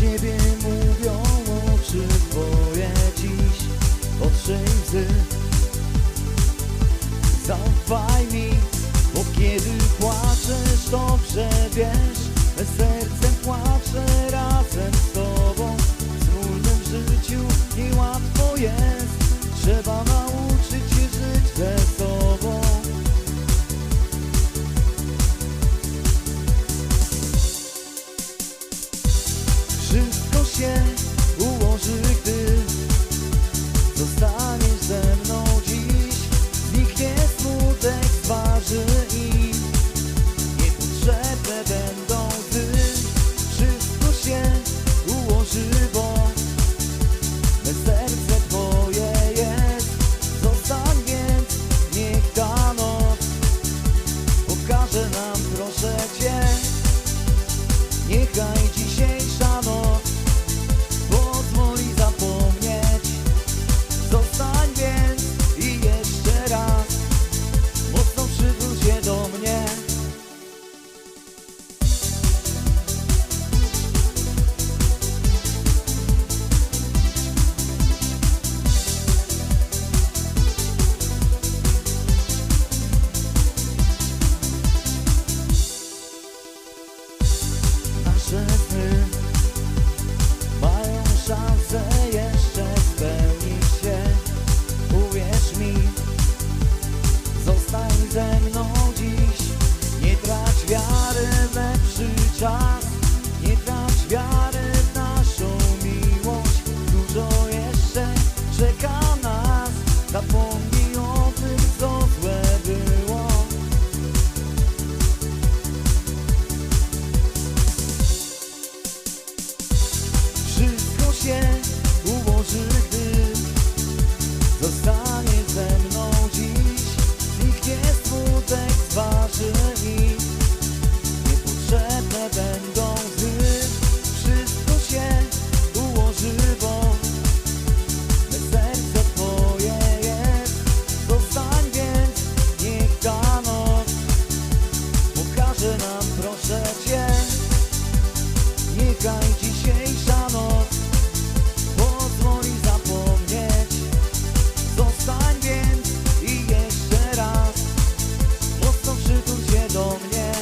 siebie mówią oczy twoje dziś Otrzej łzy Zaufaj mi, bo kiedy płaczesz to wiesz Me sercem zaczynam, proszę Cię Niechaj dzisiejsza noc pozwoli zapomnieć. Zostań więc i jeszcze raz mocno przytul się do mnie.